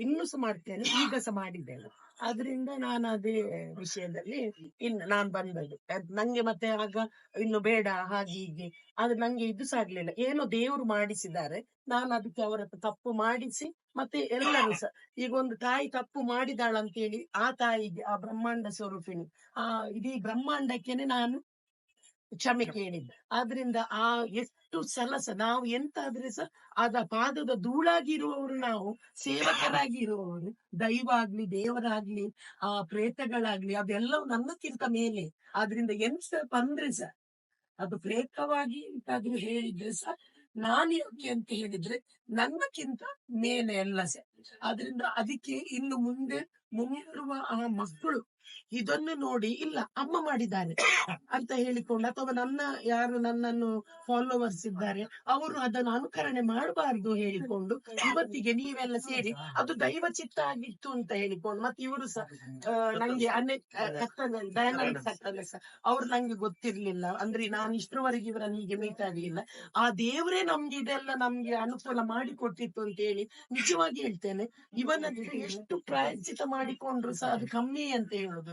ಇನ್ನೂ ಸಹ ಮಾಡ್ತೇನೆ, ಈಗ ಸಹ ಮಾಡಿದ್ದೇನೆ. ಆದ್ರಿಂದ ನಾನು ಅದೇ ವಿಷಯದಲ್ಲಿ ಇನ್, ನಾನ್ ಬಂದದ್ದು. ನಂಗೆ ಮತ್ತೆ ಆಗ ಇನ್ನು ಬೇಡ, ಹಾಗೆ ಹೀಗೆ. ಆದ್ರೆ ನಂಗೆ ಇದು ಸಹ ಆಗ್ಲಿಲ್ಲ. ಏನೋ ದೇವರು ಮಾಡಿಸಿದ್ದಾರೆ. ನಾನು ಅದಕ್ಕೆ ಅವರ ತಪ್ಪು ಮಾಡಿಸಿ, ಮತ್ತೆ ಎಲ್ಲರೂ ಸಹ, ಈಗ ಒಂದು ತಾಯಿ ತಪ್ಪು ಮಾಡಿದಾಳಂತೇಳಿ ಆ ತಾಯಿಗೆ, ಆ ಬ್ರಹ್ಮಾಂಡ ಸ್ವರೂಪಿಣಿ, ಆ, ಇಡೀ ಬ್ರಹ್ಮಾಂಡಕ್ಕೇನೆ ನಾನು ಕ್ಷಮೆ ಕೇಳಿದ್ದೆ. ಆದ್ರಿಂದ ಆ ಎಷ್ಟು ಸಲಸ ಸಹ ನಾವು ಎಂತಾದ್ರೆ ಸಹ ಅದ ಪಾದದ ಧೂಳಾಗಿರುವವರು ನಾವು ಸೇವಕರಾಗಿ ಇರುವವರು ದೈವ ಆಗ್ಲಿ ದೇವರಾಗ್ಲಿ ಆ ಪ್ರೇತಗಳಾಗ್ಲಿ ಅದೆಲ್ಲವೂ ನನ್ನಕ್ಕಿಂತ ಮೇಲೆ. ಆದ್ರಿಂದ ಎಂತ ಬಂದ್ರೆ ಸಹ ಅದು ಪ್ರೇತವಾಗಿ ಎಂತಾದ್ರೂ ಹೇಳಿದ್ರೆ ಸಹ ನಾನು ಯೋಗ್ಯ ಅಂತ ಹೇಳಿದ್ರೆ ನನ್ನಕ್ಕಿಂತ ಮೇಲೆ ಎಲ್ಲ ಸರ್ ಆದ್ರಿಂದ ಅದಕ್ಕೆ ಇನ್ನು ಮುಂದೆ ಮುಂಬರುವ ಆ ಮಕ್ಕಳು ಇದನ್ನು ನೋಡಿ ಇಲ್ಲ, ಅಮ್ಮ ಮಾಡಿದ್ದಾರೆ ಅಂತ ಹೇಳಿಕೊಂಡು ಅಥವಾ ನನ್ನ ಯಾರು ನನ್ನನ್ನು ಫಾಲೋವರ್ಸ್ ಇದ್ದಾರೆ, ಅವರು ಅದನ್ನು ಅನುಕರಣೆ ಮಾಡಬಾರ್ದು ಹೇಳಿಕೊಂಡು ಇವತ್ತಿಗೆ ನೀವೆಲ್ಲ ಸೇರಿ ಅದು ದೈವ ಚಿತ್ತ ಆಗಿತ್ತು ಅಂತ ಹೇಳಿಕೊಂಡು, ಮತ್ತೆ ಇವರು ಸಹ ನಂಗೆ ದಯಾನಂದ ಅವ್ರು ನಂಗೆ ಗೊತ್ತಿರ್ಲಿಲ್ಲ. ಅಂದ್ರೆ ನಾನು ಇಷ್ಟರವರೆಗೆ ಇವರನ್ನು ಹೀಗೆ ಮೀಟ್ ಆಗ್ಲಿಲ್ಲ. ಆ ದೇವರೇ ನಮ್ಗೆ ಇದೆಲ್ಲ ನಮ್ಗೆ ಅನುಕೂಲ ಮಾಡಿಕೊಟ್ಟಿತ್ತು ಅಂತ ಹೇಳಿ ನಿಜವಾಗಿ ಹೇಳ್ತೇನೆ ಇವನ ಎಷ್ಟು ಪ್ರಾಯಶ್ಚಿತ ಮಾಡಿಕೊಂಡ್ರು ಸಹ ಅದು ಕಮ್ಮಿ ಅಂತ ಹೇಳುದು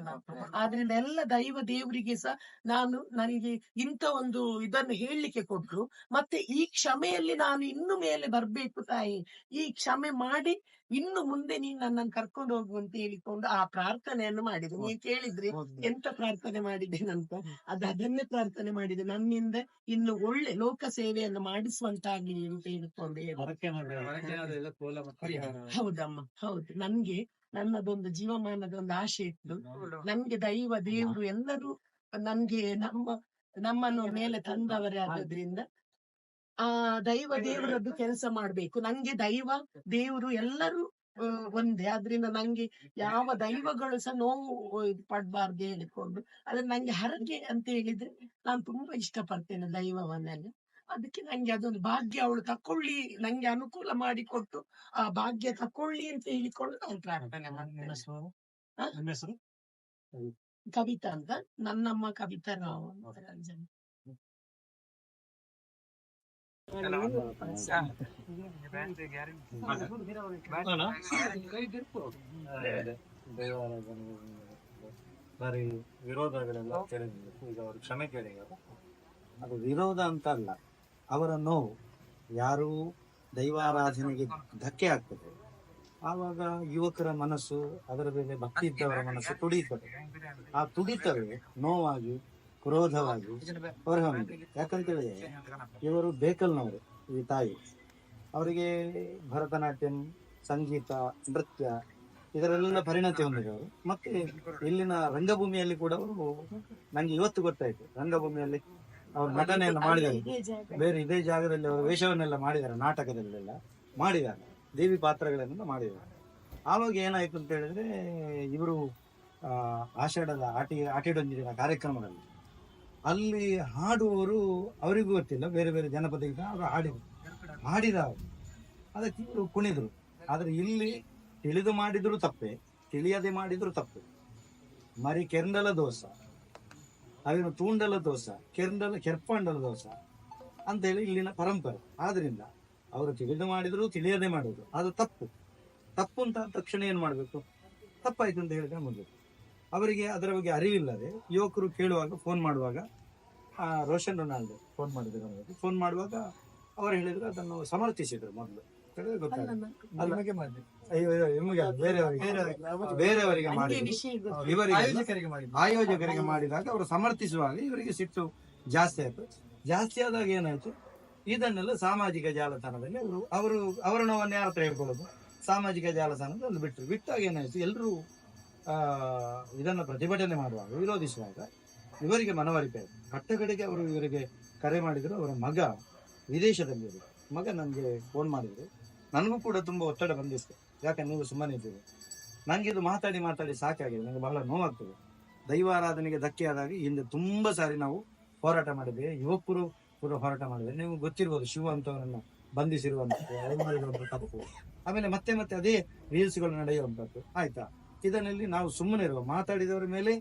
ಆದ್ರಿಂದ ಎಲ್ಲ ದೈವ ದೇವರಿಗೆ ಸಹ ನಾನು ನನಗೆ ಇಂಥ ಒಂದು ಇದನ್ನು ಹೇಳಲಿಕ್ಕೆ ಕೊಟ್ರು. ಮತ್ತೆ ಈ ಕ್ಷಮೆಯಲ್ಲಿ ನಾನು ಇನ್ನು ಮೇಲೆ ಬರ್ಬೇಕು ತಾಯಿ. ಈ ಕ್ಷಮೆ ಮಾಡಿ ಇನ್ನು ಮುಂದೆ ನೀನ್ ನನ್ನನ್ನು ಕರ್ಕೊಂಡು ಹೋಗು ಅಂತ ಹೇಳಿಕೊಂಡು ಆ ಪ್ರಾರ್ಥನೆಯನ್ನು ಮಾಡಿದೆ. ನೀವು ಕೇಳಿದ್ರಿ ಎಂತ ಪ್ರಾರ್ಥನೆ ಮಾಡಿದ್ದೇನಂತ? ಅದು ಅದನ್ನೇ ಪ್ರಾರ್ಥನೆ ಮಾಡಿದೆ. ನನ್ನಿಂದ ಇನ್ನು ಒಳ್ಳೆ ಲೋಕ ಸೇವೆಯನ್ನು ಮಾಡಿಸುವಂತಾಗಿ ಅಂತ ಹೇಳಿಕೊಂಡು ಹೌದಮ್ಮ ಹೌದು. ನನ್ಗೆ ನನ್ನದೊಂದು ಜೀವಮಾನದ ಒಂದು ಆಶೆ ಇತ್ತು. ನನ್ಗೆ ದೈವ ದೇವರು ಎಲ್ಲರೂ ನನ್ಗೆ ನಮ್ಮ ನಮ್ಮನ್ನು ಮೇಲೆ ತಂದವರೇ ಆದ್ರಿಂದ ಆ ದೈವ ದೇವರದ್ದು ಕೆಲಸ ಮಾಡ್ಬೇಕು. ನಂಗೆ ದೈವ ದೇವರು ಎಲ್ಲರೂ ಒಂದೇ. ಆದ್ರಿಂದ ನಂಗೆ ಯಾವ ದೈವಗಳು ಸಹ ನೋವು ಇದು ಪಡ್ಬಾರ್ದು ಹೇಳಿಕೊಂಡು ಅದ್ರ ನಂಗೆ ಹರಕೆ ಅಂತ ಹೇಳಿದ್ರೆ ನಾನು ತುಂಬಾ ಇಷ್ಟಪಡ್ತೇನೆ ದೈವವನ್ನೆಲ್ಲ ಅದಕ್ಕೆ ನಂಗೆ ಅದೊಂದು ಭಾಗ್ಯ ಅವಳು ತಕೊಳ್ಳಿ ನಂಗೆ ಅನುಕೂಲ ಮಾಡಿಕೊಟ್ಟು ಆ ಭಾಗ್ಯ ತಕೊಳ್ಳಿ ಅಂತ ಹೇಳಿಕೊಂಡು ನಾನು ಪ್ರಾರ್ಥನೆ ಮಾಡ್ತೇನೆ. ಹೆಸರು? ಕವಿತಾ ಅಂತ. ನನ್ನಮ್ಮ ಕವಿತಾ ರಾವ್ ರಂಜನ್ ಜನ. ಬರೀ ವಿರೋಧಗಳೆಲ್ಲ ಕೇಳಿದ್ರು ಈಗ ಅವ್ರು ಕ್ಷಮೆ ಕೇಳಿದ್ದಾರೆ. ಅದು ವಿರೋಧ ಅಂತ ಅಲ್ಲ ಅವರ ನೋವು ಯಾರು ದೈವಾರಾಧನೆಗೆ ಧಕ್ಕೆ ಆಗ್ತದೆ ಆವಾಗ ಯುವಕರ ಮನಸ್ಸು ಅದರ ಮೇಲೆ ಭಕ್ತಿ ಇದ್ದವರ ಮನಸ್ಸು ತುಡಿತದೆ ಆ ತುಡಿತವೇ ನೋವಾಗಿ ಕ್ರೋಧವಾಗಿ ಹೊರಹೊಮ್ಮಿದೆ. ಯಾಕಂತೇಳಿದ್ರೆ ಇವರು ಬೇಕಲ್ನವರು ಈ ತಾಯಿ. ಅವರಿಗೆ ಭರತನಾಟ್ಯಂ ಸಂಗೀತ ನೃತ್ಯ ಇದರಲ್ಲೆಲ್ಲ ಪರಿಣತಿ ಹೊಂದಿದವರು ಮತ್ತೆ ಇಲ್ಲಿನ ರಂಗಭೂಮಿಯಲ್ಲಿ ಕೂಡ ಅವರು ನನಗೆ ಇವತ್ತು ಗೊತ್ತಾಯ್ತು. ರಂಗಭೂಮಿಯಲ್ಲಿ ಅವರು ನಟನೆಯನ್ನು ಮಾಡಿದ್ದಾರೆ. ಬೇರೆ ಇದೇ ಜಾಗದಲ್ಲಿ ಅವರು ವೇಷವನ್ನೆಲ್ಲ ಮಾಡಿದ್ದಾರೆ ನಾಟಕದಲ್ಲೆಲ್ಲ ಮಾಡಿದ್ದಾರೆ ದೇವಿ ಪಾತ್ರಗಳನ್ನೆಲ್ಲ ಮಾಡಿದ್ದಾರೆ. ಆವಾಗ ಏನಾಯ್ತು ಅಂತ ಹೇಳಿದ್ರೆ ಇವರು ಆಷಾಢದ ಆಟಿ ಆಟಿಡೊಂದಿನ ಕಾರ್ಯಕ್ರಮದಲ್ಲಿ ಅಲ್ಲಿ ಹಾಡುವವರು ಅವರಿಗೂ ಗೊತ್ತಿಲ್ಲ ಬೇರೆ ಬೇರೆ ಜನಪದ ಅವರು ಹಾಡಿದ್ರು. ಹಾಡಿದ ಅವರು. ಅದಕ್ಕೆ ಇವರು ಕುಣಿದ್ರು. ಆದರೆ ಇಲ್ಲಿ ತಿಳಿದು ಮಾಡಿದ್ರು ತಪ್ಪೆ ತಿಳಿಯದೆ ಮಾಡಿದ್ರು ತಪ್ಪೆ. ಮರಿ ಕೆಂದಲ ದೋಸ. ಅವಿನ ತೂಂಡಲ ದೋಸ, ಕೆರ್ಂಡಲ, ಕೆರ್ಪಾಂಡಲ ದೋಸ ಅಂತ ಹೇಳಿ ಇಲ್ಲಿನ ಪರಂಪರೆ. ಆದ್ರಿಂದ ಅವರು ತಿಳಿದು ಮಾಡಿದ್ರು, ತಿಳಿಯದೆ ಮಾಡೋದು ಅದು ತಪ್ಪು. ತಪ್ಪು ಅಂತ ತಕ್ಷಣ ಏನು ಮಾಡಬೇಕು? ತಪ್ಪಾಯ್ತು ಅಂತ ಹೇಳಿದ್ರೆ ಮುಂದೆ ಅವರಿಗೆ ಅದರ ಬಗ್ಗೆ ಅರಿವಿಲ್ಲದೆ ಯುವಕರು ಕೇಳುವಾಗ ಫೋನ್ ಮಾಡುವಾಗ ರೋಷನ್ ರೊನಾಲ್ಡ್ ಫೋನ್ ಮಾಡಿದ್ರು ಫೋನ್ ಮಾಡುವಾಗ ಅವರು ಹೇಳಿದ್ರು ಅದನ್ನು ಸಮರ್ಥಿಸಿದರು ಮೊದಲು. ಅಯ್ಯೋ, ನಿಮಗೆ ಬೇರೆಯವರಿಗೆ. ಬೇರೆಯವರಿಗೆ. ಇವರಿಗೆ. ಆಯೋಜಕರಿಗೆ ಮಾಡಿ ಆಯೋಜಕರಿಗೆ ಮಾಡಿದಾಗ ಅವರು ಸಮರ್ಥಿಸುವಾಗ ಇವರಿಗೆ ಸಿಟ್ಟು ಜಾಸ್ತಿ ಆಯ್ತು. ಜಾಸ್ತಿ ಆದಾಗ ಏನಾಯ್ತು? ಇದನ್ನೆಲ್ಲ ಸಾಮಾಜಿಕ ಜಾಲತಾಣದಲ್ಲಿ ಅವರು ಅವರು ಅವರ ನೋವನ್ನು ಯಾರ ಹತ್ರ ಹೇಳ್ಕೊಳ್ಳೋದು? ಸಾಮಾಜಿಕ ಜಾಲತಾಣದಲ್ಲಿ ಬಿಟ್ಟರು. ಬಿಟ್ಟಾಗ ಏನಾಯ್ತು? ಎಲ್ಲರೂ ಆ ಇದನ್ನ ಪ್ರತಿಭಟನೆ ಮಾಡುವಾಗ ವಿರೋಧಿಸುವಾಗ ಇವರಿಗೆ ಮನವರಿಕೆ ಆಯ್ತು. ಕಟ್ಟ ಕಡೆಗೆ ಅವರು ಇವರಿಗೆ ಕರೆ ಮಾಡಿದ್ರು. ಅವರ ಮಗ ವಿದೇಶದಲ್ಲಿ ಮಗ ನನಗೆ ಫೋನ್ ಮಾಡಿದ್ರು. ನನಗೂ ಕೂಡ ತುಂಬ ಒತ್ತಡ ಬಂದಿತ್ತು. ಯಾಕಂದ್ರೆ ನೀವು ಸುಮ್ಮನೆ ಇದ್ದೀರಿ ನನಗೆ ಇದು ಮಾತಾಡಿ ಮಾತಾಡಿ ಸಾಕಾಗಿದೆ ನನಗೆ ಬಹಳ ನೋವಾಗ್ತದೆ. ದೈವಾರಾಧನೆಗೆ ಧಕ್ಕೆ ಆದಾಗ ಹಿಂದೆ ತುಂಬ ಸಾರಿ ನಾವು ಹೋರಾಟ ಮಾಡಿದ್ದೇವೆ ಯುವಕರು ಕೂಡ ಹೋರಾಟ ಮಾಡಿದ್ವಿ. ನೀವು ಗೊತ್ತಿರ್ಬೋದು ಶಿವ ಅಂತವರನ್ನ ಬಂಧಿಸಿರುವಂತದ್ದು ತಪ್ಪು. ಆಮೇಲೆ ಮತ್ತೆ ಮತ್ತೆ ಅದೇ ರೀಲ್ಸ್ಗಳು ನಡೆಯುವಂಥದ್ದು. ಆಯ್ತಾ? ಇದನ್ನಲ್ಲಿ ನಾವು ಸುಮ್ಮನೆ ಇರುವ. ಮಾತಾಡಿದವರ ಮೇಲೆ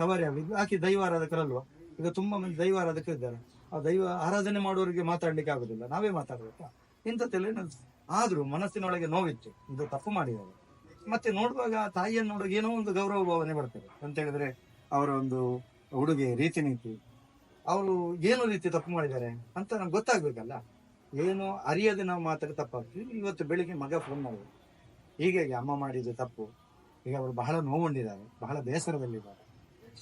ಸವಾರಿ ಆಗಿದ್ದು ಆಕೆ ದೈವಾರಾಧಕರಲ್ವ ಈಗ ತುಂಬಾ ಮಂದಿ ದೈವಾರಾಧಕರು ಇದ್ದಾರೆ ಆ ದೈವ ಆರಾಧನೆ ಮಾಡುವವರಿಗೆ ಮಾತಾಡ್ಲಿಕ್ಕೆ ಆಗುದಿಲ್ಲ. ನಾವೇ ಮಾತಾಡ್ಬೇಕಾ? ಇಂಥದ್ದೆಲ್ಲ ಆದ್ರೂ ಮನಸ್ಸಿನೊಳಗೆ ನೋವಿತ್ತು. ಇದು ತಪ್ಪು ಮಾಡಿದ್ದಾರೆ. ಮತ್ತೆ ನೋಡುವಾಗ ತಾಯಿಯನ್ನು ನೋಡುವಾಗ ಏನೋ ಒಂದು ಗೌರವ ಭಾವನೆ ಬರ್ತದೆ. ಅಂತ ಹೇಳಿದ್ರೆ ಅವರ ಒಂದು ಉಡುಗೆ, ರೀತಿ ನೀತಿ. ಅವರು ಏನು ರೀತಿ ತಪ್ಪು ಮಾಡಿದ್ದಾರೆ ಅಂತ ನಮ್ಗೆ ಗೊತ್ತಾಗ್ಬೇಕಲ್ಲ. ಏನು ಅರಿಯದೆ ನಾವು ಮಾತ್ರ ತಪ್ಪಾಗ್ತೀವಿ. ಇವತ್ತು ಬೆಳಿಗ್ಗೆ ಮಗ ಫೋನ್ ಮಾಡಿದ್ರು ಹೀಗೆ ಅಮ್ಮ ಮಾಡಿದ್ದು ತಪ್ಪು. ಈಗ ಅವರು ಬಹಳ ನೋವುಂಡಿದ್ದಾರೆ. ಬಹಳ ಬೇಸರದಲ್ಲಿದ್ದಾರೆ.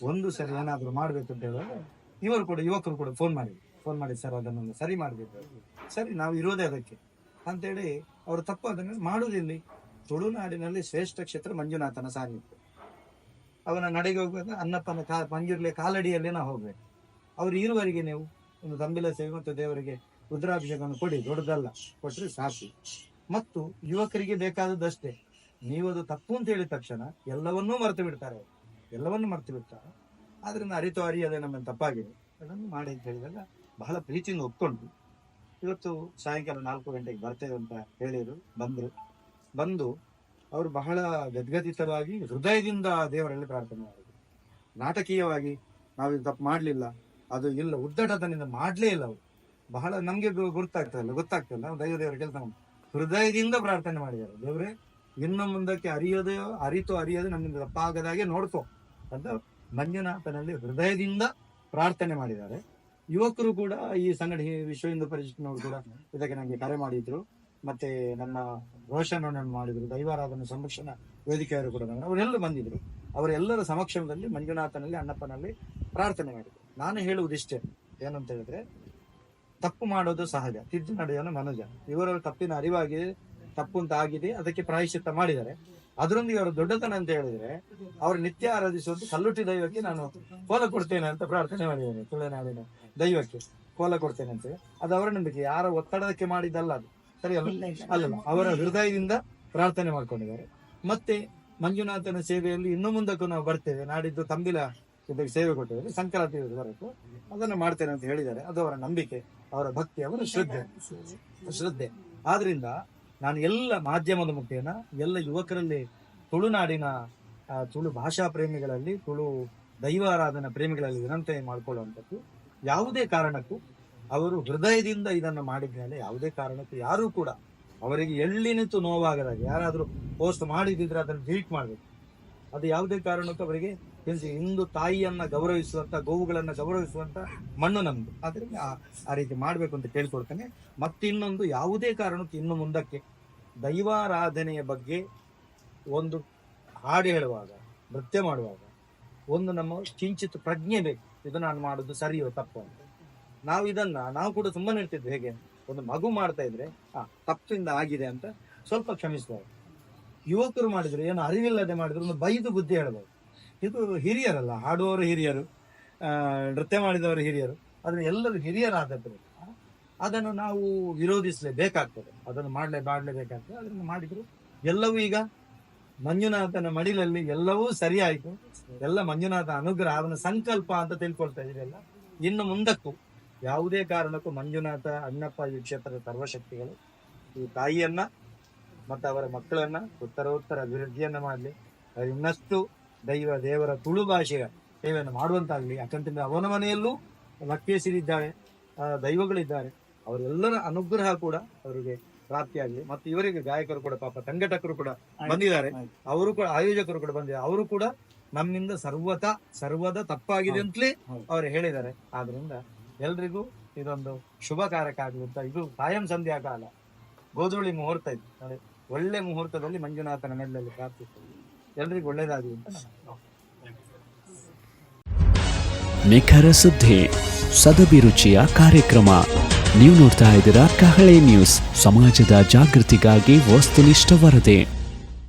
ಒಂದು ಸರಿ ಏನಾದ್ರು ಮಾಡ್ಬೇಕು ಅಂತ ಹೇಳಿದ್ರೆ ಇವರು ಕೂಡ, ಯುವಕರು ಕೂಡ ಫೋನ್ ಮಾಡಿದ್ರು. ಫೋನ್ ಮಾಡಿ ಸರ್, ಅದನ್ನೊಂದು ಸರಿ ಮಾಡಬೇಕು. ಸರಿ, ನಾವು ಇರೋದೇ ಅದಕ್ಕೆ. ಅಂತೇಳಿ ಅವರು ತಪ್ಪು ಅದನ್ನು ಮಾಡುವುದಿಲ್ಲಿ ತುಳುನಾಡಿನಲ್ಲಿ ಶ್ರೇಷ್ಠ ಕ್ಷೇತ್ರ ಮಂಜುನಾಥನ ಸಾನ್ನಿಧ್ಯ ಅವನ ನಡೆಗೆ ಹೋಗುವಾಗ ಅನ್ನಪ್ಪನ ಕಾ, ಮಂಜುರ್ಲೆ ಕಾಲಡಿಯಲ್ಲಿ ನಾವು ಹೋಗ್ಬೇಕು. ಅವ್ರು ಇರುವವರೆಗೆ ನೀವು ಒಂದು ತಂಬಿಲ ಸೇವೆ ಮತ್ತು ದೇವರಿಗೆ ರುದ್ರಾಭಿಷೇಕವನ್ನು ಕೊಡಿ. ದೊಡ್ಡದಲ್ಲ ಕೊಟ್ಟರೆ ಸಾಕು. ಮತ್ತು ಯುವಕರಿಗೆ ಬೇಕಾದದ್ದಷ್ಟೇ. ನೀವು ಅದು ತಪ್ಪು ಅಂತ ಹೇಳಿದ ತಕ್ಷಣ ಎಲ್ಲವನ್ನೂ ಮರೆತು ಬಿಡ್ತಾರೆ. ಎಲ್ಲವನ್ನೂ ಮರೆತು ಬಿಡ್ತಾರೆ. ಆದ್ರಿಂದ ಅರಿತು ಅರಿಯದೆ ನಮ್ಮನ್ನು ತಪ್ಪಾಗಿದೆ. ಅದನ್ನು ಮಾಡಿ ಅಂತ ಹೇಳಿದಾಗ ಬಹಳ ಪ್ರೀತಿಯಿಂದ ಒಪ್ಕೊಂಡು ಇವತ್ತು ಸಾಯಂಕಾಲ ನಾಲ್ಕು ಗಂಟೆಗೆ ಬರ್ತೇವೆ ಅಂತ ಹೇಳಿದ್ರು, ಬಂದ್ರು. ಬಂದು ಅವರು ಬಹಳ ಗದ್ಗದಿತವಾಗಿ ಹೃದಯದಿಂದ ದೇವರಲ್ಲಿ ಪ್ರಾರ್ಥನೆ ಮಾಡಿದ್ರು. ನಾಟಕೀಯವಾಗಿ ನಾವು ತಪ್ಪು ಮಾಡಲಿಲ್ಲ, ಅದು ಇಲ್ಲ ಉದ್ದಟತನದಿಂದ ಮಾಡಲೇ ಇಲ್ಲ ಅವರು. ಬಹಳ ನಮಗೆ ಗೊತ್ತಾಗ್ತದಲ್ಲ ಗೊತ್ತಾಗ್ತಲ್ಲ ದೈವ ದೇವರ ಕೆಲಸ ಹೃದಯದಿಂದ ಪ್ರಾರ್ಥನೆ ಮಾಡಿದ್ದಾರೆ. ದೇವರೇ, ಇನ್ನು ಮುಂದಕ್ಕೆ ಅರಿಯೋದೇ, ಅರಿತು, ಅರಿಯೋದು ನಮ್ಮಿಂದ ತಪ್ಪಾಗದಾಗೆ ನೋಡ್ಕೋ ಅಂತ ಮಂಜುನಾಥನಲ್ಲಿ ಹೃದಯದಿಂದ ಪ್ರಾರ್ಥನೆ ಮಾಡಿದ್ದಾರೆ. ಯುವಕರು ಕೂಡ ಈ ಸಂಘಟನೆ ವಿಶ್ವ ಹಿಂದೂ ಪರಿಷತ್ನವರು ಕೂಡ ಇದಕ್ಕೆ ನನಗೆ ಕರೆ ಮಾಡಿದ್ರು. ಮತ್ತೆ ನನ್ನ ರೋಷನ್ ಮಾಡಿದ್ರು. ದೈವಾರಾಧನೆ ಸಂರಕ್ಷಣಾ ವೇದಿಕೆಯವರು ಕೂಡ. ಅವರೆಲ್ಲರೂ ಬಂದಿದ್ರು. ಅವರೆಲ್ಲರ ಸಮಕ್ಷಮದಲ್ಲಿ ಮಂಜುನಾಥನಲ್ಲಿ, ಅಣ್ಣಪ್ಪನಲ್ಲಿ ಪ್ರಾರ್ಥನೆ ಮಾಡಿದ್ರು. ನಾನು ಹೇಳುವುದಿಷ್ಟೇ, ಏನಂತ ಹೇಳಿದ್ರೆ, ತಪ್ಪು ಮಾಡೋದು ಸಹಜ. ತಿದ್ದು ನಡೆಯೋನು ಮನುಜ. ಇವರ ತಪ್ಪಿನ ಅರಿವಾಗಿದೆ, ತಪ್ಪು ಅಂತ ಆಗಿದೆ, ಅದಕ್ಕೆ ಪ್ರಾಯಶ್ಚಿತ್ತ ಮಾಡಿದ್ದಾರೆ. ಅದರೊಂದಿಗೆ ಅವರ ದೊಡ್ಡತನ ಅಂತ ಹೇಳಿದ್ರೆ ಅವರು ನಿತ್ಯ ಆರಾಧಿಸುವಂತ ಕಲ್ಲುಟ್ಟಿ ದೈವಕ್ಕೆ ನಾನು ಕೋಲ ಕೊಡ್ತೇನೆ ಅಂತ ಪ್ರಾರ್ಥನೆ ಮಾಡಿದ್ದೇನೆ. ತುಳುನಾಡಿನ ದೈವಕ್ಕೆ ಕೋಲ ಕೊಡ್ತೇನೆ ಅಂತ ಅದು ಅವರ ನಂಬಿಕೆ. ಯಾರ ಒತ್ತಡಕ್ಕೆ ಮಾಡಿದ್ದಲ್ಲ ಅದು. ಸರಿ ಅಲ್ಲ. ಅಲ್ಲಲ್ಲ. ಅವರ ಹೃದಯದಿಂದ ಪ್ರಾರ್ಥನೆ ಮಾಡ್ಕೊಂಡಿದ್ದಾರೆ. ಮತ್ತೆ ಮಂಜುನಾಥನ ಸೇವೆಯಲ್ಲಿ ಇನ್ನು ಮುಂದಕ್ಕೂ ನಾವು ಬರ್ತೇವೆ. ನಾಡಿದ್ದು ತಂಬಿಲ ಇದಕ್ಕೆ ಸೇವೆ ಕೊಟ್ಟಿದ್ದಾರೆ. ಸಂಕ್ರಾಂತಿ ಬರಬೇಕು ಅದನ್ನು ಮಾಡ್ತೇನೆ ಅಂತ ಹೇಳಿದ್ದಾರೆ. ಅದು ಅವರ ನಂಬಿಕೆ. ಅವರ ಭಕ್ತಿ ಅವರ ಶ್ರದ್ಧೆ. ಶ್ರದ್ಧೆ. ಆದ್ರಿಂದ ನಾನು ಎಲ್ಲ ಮಾಧ್ಯಮದ ಮುಖೇನ, ಎಲ್ಲ ಯುವಕರಲ್ಲಿ ತುಳುನಾಡಿನ ತುಳು ಭಾಷಾ ಪ್ರೇಮಿಗಳಲ್ಲಿ, ತುಳು ದೈವಾರಾಧನ ಪ್ರೇಮಿಗಳಲ್ಲಿ ವಿನಂತಿ ಮಾಡಿಕೊಳ್ಳುವಂಥದ್ದು. ಯಾವುದೇ ಕಾರಣಕ್ಕೂ ಅವರು ಹೃದಯದಿಂದ ಇದನ್ನು ಮಾಡಿದ ಮೇಲೆ ಯಾವುದೇ ಕಾರಣಕ್ಕೂ ಯಾರೂ ಕೂಡ ಅವರಿಗೆ ಎಳ್ಳಿನಿಂತು ನೋವಾಗದಾಗ ಯಾರಾದರೂ ಪೋಸ್ಟ್ ಮಾಡಿದಿದ್ರೆ ಅದನ್ನು ಡಿಲೀಟ್ ಮಾಡಬೇಕು. ಅದು ಯಾವುದೇ ಕಾರಣಕ್ಕೂ ಅವರಿಗೆ ತಿಳಿಸಿ ಹಿಂದೂ ತಾಯಿಯನ್ನ ಗೌರವಿಸುವಂತ, ಗೋವುಗಳನ್ನ ಗೌರವಿಸುವಂತ ಮಣ್ಣು ನಮ್ದು. ಆದ್ರಿಂದ ಆ- ರೀತಿ ಮಾಡ್ಬೇಕು ಅಂತ ಕೇಳ್ಕೊಳ್ತೇನೆ. ಮತ್ತಿನ್ನೊಂದು ಯಾವುದೇ ಕಾರಣಕ್ಕೂ ಇನ್ನು ಮುಂದಕ್ಕೆ ದೈವಾರಾಧನೆಯ ಬಗ್ಗೆ ಒಂದು ಹಾಡು ಹೇಳುವಾಗ, ನೃತ್ಯ ಮಾಡುವಾಗ ಒಂದು ನಮ್ಮ ಕಿಂಚಿತ್ ಪ್ರಜ್ಞೆ ಬೇಕು. ಇದು ನಾನು ಮಾಡೋದು ಸರಿಯೋ ತಪ್ಪು ಅಂತ. ನಾವು ಇದನ್ನ, ನಾವು ಕೂಡ ಸುಮ್ಮನೆ ಇರ್ತಿದ್ವಿ ಹೇಗೆ ಒಂದು ಮಗು ಮಾಡ್ತಾ ಇದ್ರೆ, ಆ, ತಪ್ಪಿಂದ ಆಗಿದೆ ಅಂತ ಸ್ವಲ್ಪ ಕ್ಷಮಿಸ್ಬೋದು. ಯುವಕರು ಮಾಡಿದ್ರು ಏನು ಅರಿವಿಲ್ಲದೆ ಮಾಡಿದ್ರು ಒಂದು ಬೈದು ಬುದ್ಧಿ ಹೇಳ್ಬೋದು. ಇದು ಹಿರಿಯರಲ್ಲ, ಹಾಡುವವರು ಹಿರಿಯರು ನೃತ್ಯ ಮಾಡಿದವರು ಹಿರಿಯರು. ಅದನ್ನು ಎಲ್ಲರೂ ಹಿರಿಯರಾದದ್ದು ಅದನ್ನು ನಾವು ವಿರೋಧಿಸಲೇಬೇಕಾಗ್ತದೆ. ಅದನ್ನು ಮಾಡಲೇ, ಮಾಡಲೇಬೇಕಾಗ್ತದೆ. ಅದನ್ನು ಮಾಡಿದ್ರು ಎಲ್ಲವೂ ಈಗ ಮಂಜುನಾಥನ ಮಡಿಲಲ್ಲಿ ಎಲ್ಲವೂ ಸರಿಯಾಯಿತು. ಎಲ್ಲ ಮಂಜುನಾಥ ಅನುಗ್ರಹ ಅವನ ಸಂಕಲ್ಪ ಅಂತ ತಿಳ್ಕೊಳ್ತಾ ಇದೆಯಲ್ಲ ಇನ್ನು ಮುಂದಕ್ಕೂ ಯಾವುದೇ ಕಾರಣಕ್ಕೂ ಮಂಜುನಾಥ, ಅಣ್ಣಪ್ಪ ಈ ಕ್ಷೇತ್ರದ ಸರ್ವಶಕ್ತಿಗಳು ಈ ತಾಯಿಯನ್ನ ಮತ್ತು ಅವರ ಮಕ್ಕಳನ್ನ ಉತ್ತರೋತ್ತರ ಅಭಿವೃದ್ಧಿಯನ್ನ ಮಾಡಲಿ. ಇನ್ನಷ್ಟು ದೈವ ದೇವರ ತುಳು ಭಾಷೆಯ ಸೇವೆಯನ್ನು ಮಾಡುವಂತಾಗಲಿ. ಯಾಕಂತಂದ್ರೆ ಅವನ ಮನೆಯಲ್ಲೂ ಲಕ್ಕೇಸಿರಿದ್ದಾರೆ ಆ, ದೈವಗಳಿದ್ದಾರೆ. ಅವರೆಲ್ಲರ ಅನುಗ್ರಹ ಕೂಡ ಅವರಿಗೆ ಪ್ರಾಪ್ತಿಯಾಗಲಿ ಮತ್ತು ಇವರಿಗೆ ಗಾಯಕರು ಕೂಡ ಪಾಪ ಸಂಘಟಕರು ಕೂಡ ಬಂದಿದ್ದಾರೆ. ಅವರು ಕೂಡ ಆಯೋಜಕರು ಕೂಡ ಬಂದಿದ್ದಾರೆ. ಅವರು ಕೂಡ ನಮ್ಮಿಂದ ಸರ್ವತ ಸರ್ವದ ತಪ್ಪಾಗಿದೆ ಅಂತಲೇ ಅವರು ಹೇಳಿದ್ದಾರೆ. ಆದ್ರಿಂದ ಎಲ್ರಿಗೂ ಇದೊಂದು ಶುಭ ಕಾರ್ಯಕ್ಕೆ ಇದು ಕಾಯಂ ಸಂಧ್ಯಾ ಕಾಲ. ಗೋಧುಳಿ ಮುಹೂರ್ತ ಇದು ನೋಡಿ, ಒಳ್ಳೆ ಮುಹೂರ್ತದಲ್ಲಿ ಮಂಜುನಾಥನ ಮೆಲ್ಲಲ್ಲಿ ಪ್ರಾರ್ಥಿಸ್ತೀವಿ ಎಲ್ರಿಗೂ ಒಳ್ಳೇದಾಗಲಿ ನಿಖರ ಸುದ್ದಿ ಸದಭಿರುಚಿಯ ಕಾರ್ಯಕ್ರಮ. ನೀವು ನೋಡ್ತಾ ಇದ್ದೀರಾ ಕಹಳೆ ನ್ಯೂಸ್. ಸಮಾಜದ ಜಾಗೃತಿಗಾಗಿ ವಸ್ತುನಿಷ್ಠ ವರದಿ.